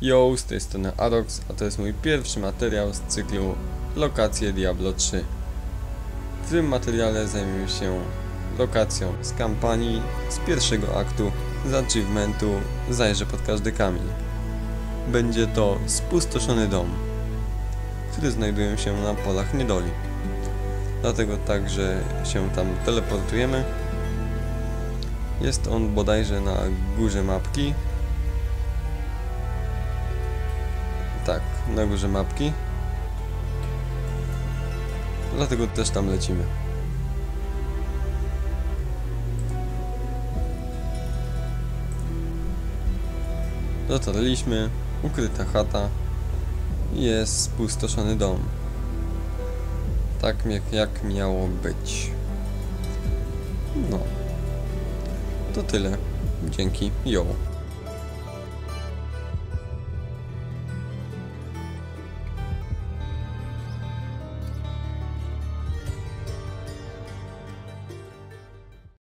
Yo, z tej strony Arox, a to jest mój pierwszy materiał z cyklu Lokacje Diablo 3. W tym materiale zajmiemy się lokacją z kampanii, z pierwszego aktu, z achievementu Zajrzę pod każdy kamień. Będzie to spustoszony dom, który znajduje się na polach niedoli. Dlatego także się tam teleportujemy. Jest on bodajże na górze mapki, Tak, na górze mapki. Dlatego też tam lecimy. Dotarliśmy, ukryta chata jest spustoszony dom. Tak jak, jak miało być. No. To tyle. Dzięki. Jo.